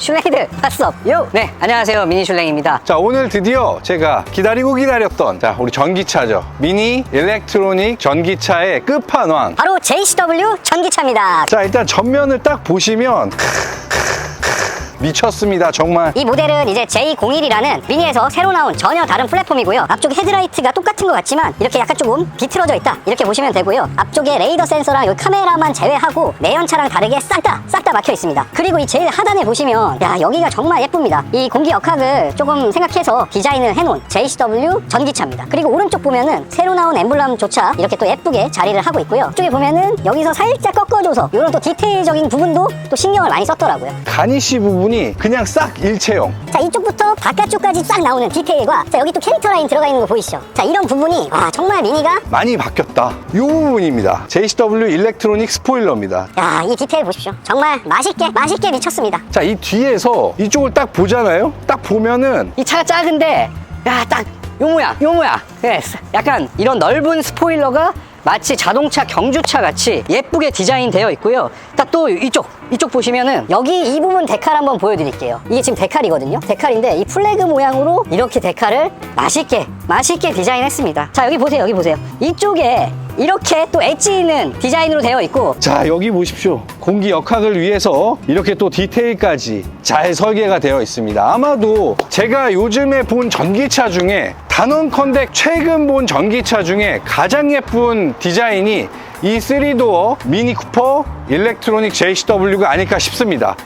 슐랭이들 핫썹 요! 네 안녕하세요. 미니 슐랭입니다. 자 오늘 드디어 제가 기다리고 기다렸던 자 우리 전기차죠. 미니 일렉트로닉 전기차의 끝판왕. 바로 JCW 전기차입니다. 자 일단 전면을 딱 보시면 미쳤습니다 정말. 이 모델은 이제 J01이라는 미니에서 새로 나온 전혀 다른 플랫폼이고요. 앞쪽 헤드라이트가 똑같은 것 같지만 이렇게 약간 조금 비틀어져 있다. 이렇게 보시면 되고요. 앞쪽에 레이더 센서랑 요 카메라만 제외하고 내연차랑 다르게 싹 다 싹 다 막혀 있습니다. 그리고 이 제일 하단에 보시면 야 여기가 정말 예쁩니다. 이 공기 역학을 조금 생각해서 디자인을 해놓은 JCW 전기차입니다. 그리고 오른쪽 보면은 새로 나온 엠블럼조차 이렇게 또 예쁘게 자리를 하고 있고요. 쪽에 보면은 여기서 살짝 꺾어줘서 이런 또 디테일적인 부분도 또 신경을 많이 썼더라고요. 가니쉬 부분 이 그냥 싹 일체형. 자 이쪽부터 바깥쪽까지 싹 나오는 디테일과 자 여기 또 캐릭터 라인 들어가 있는 거 보이시죠? 자 이런 부분이 와 정말 미니가 많이 바뀌었다. 이 부분입니다. JCW 일렉트로닉 스포일러입니다. 야 이 디테일 보십시오. 정말 맛있게 맛있게 미쳤습니다. 자 이 뒤에서 이쪽을 딱 보잖아요? 딱 보면은 이 차가 작은데 야 딱 요 모양 요 모양. 네, 약간 이런 넓은 스포일러가 마치 자동차 경주차 같이 예쁘게 디자인되어 있고요. 딱 또 이쪽 이쪽 보시면은 여기 이 부분 데칼 한번 보여드릴게요. 이게 지금 데칼이거든요. 데칼인데 이 플래그 모양으로 이렇게 데칼을 맛있게 맛있게 디자인했습니다. 자 여기 보세요 여기 보세요. 이쪽에 이렇게 또 엣지 있는 디자인으로 되어 있고. 자 여기 보십시오. 공기 역학을 위해서 이렇게 또 디테일까지 잘 설계가 되어 있습니다. 아마도 제가 요즘에 본 전기차 중에 단언컨대 최근 본 전기차 중에 가장 예쁜 디자인이 이 3도어 미니 쿠퍼 일렉트로닉 JCW가 아닐까 싶습니다